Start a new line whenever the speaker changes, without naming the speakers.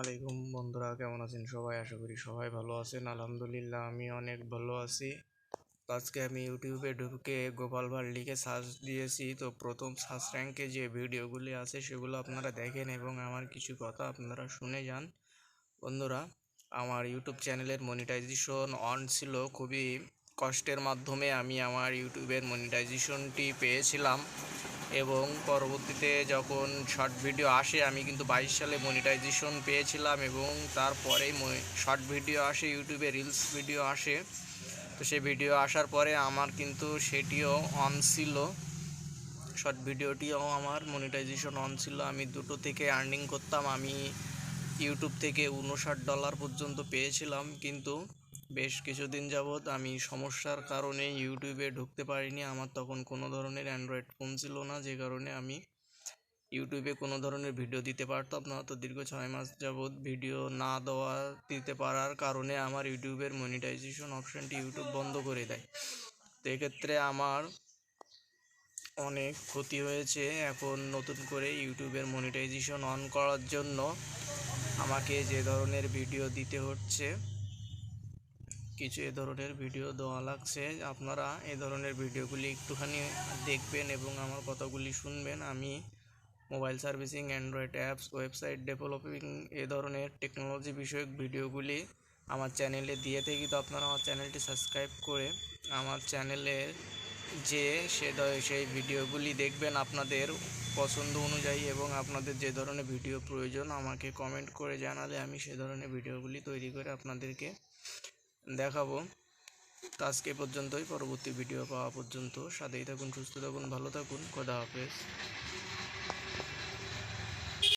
আলাইকুম বন্ধুরা, কেমন আছেন সবাই? আশা করি সবাই ভালো আছেন। আলহামদুলিল্লাহ, আমি অনেক ভালো আছি। আজকে আমি ইউটিউবে ঢুকে গোপাল ভাঁড় লিখে সার্চ দিয়েছি। তো প্রথম সার্চ র্যাঙ্কে যে ভিডিওগুলি আছে, সেগুলো আপনারা দেখেন এবং আমার কিছু কথা আপনারা শুনে যান। বন্ধুরা, আমার ইউটিউব চ্যানেলের মনিটাইজেশন অন ছিল। খুবই কষ্টের মাধ্যমে আমি আমার ইউটিউবের মনিটাইজেশনটি পেয়েছিলাম। এবং পরবর্তীতে যখন শর্ট ভিডিও আসে, আমি কিন্তু বাইশ সালে মনিটাইজেশন পেয়েছিলাম এবং তারপরেই শর্ট ভিডিও আসে ইউটিউবে রিলস ভিডিও আসে। তো সেই ভিডিও আসার পরে আমার কিন্তু সেটিও অন ছিল। শর্ট ভিডিওটিও আমার মনিটাইজেশন অন ছিল। আমি দুটো থেকে আর্নিং করতাম। আমি ইউটিউব থেকে উনষাট ডলার পর্যন্ত পেয়েছিলাম, কিন্তু বেশ কিছুদিন যাবৎ আমি সমস্যার কারণে ইউটিউবে ঢুকতে পারিনি। আমার তখন কোনো ধরনের অ্যান্ড্রয়েড ফোন ছিল না, যে কারণে আমি ইউটিউবে কোনো ধরনের ভিডিও দিতে পারতাম না। তো দীর্ঘ ছয় মাস যাবৎ ভিডিও না দেওয়া, দিতে পারার কারণে আমার ইউটিউবের মনিটাইজেশন অপশানটি ইউটিউব বন্ধ করে দেয়। তো এক্ষেত্রে আমার অনেক ক্ষতি হয়েছে এখন নতুন করে ইউটিউবের মনিটাইজেশন অন করার জন্য। আমাকে যে ধরনের ভিডিও দিতে হচ্ছে, কিছু এ ধরনের ভিডিও দেওয়া লাগছে। আপনারা এ ধরনের ভিডিওগুলি একটুখানি দেখবেন এবং আমার কথাগুলি শুনবেন। আমি mobile servicing, Android apps, website developing এ ধরনের টেকনোলজি বিষয়ক ভিডিওগুলি আমার চ্যানেলে দিয়ে থাকি। তো আপনারা আমার চ্যানেলটি সাবস্ক্রাইব করে আমার চ্যানেলের যে সে সেই ভিডিওগুলি দেখবেন আপনাদের পছন্দ অনুযায়ী এবং আপনাদের যে ধরনের ভিডিও প্রয়োজন আমাকে কমেন্ট করে জানালে আমি সে ধরনের ভিডিওগুলি তৈরি করে আপনাদেরকে দেখাবো। তো আজকে পর্যন্তই, পরবর্তী ভিডিও পাওয়া পর্যন্ত। সাথেই থাকুন, সুস্থ থাকুন, ভালো থাকুন, খোদা হাফেজ।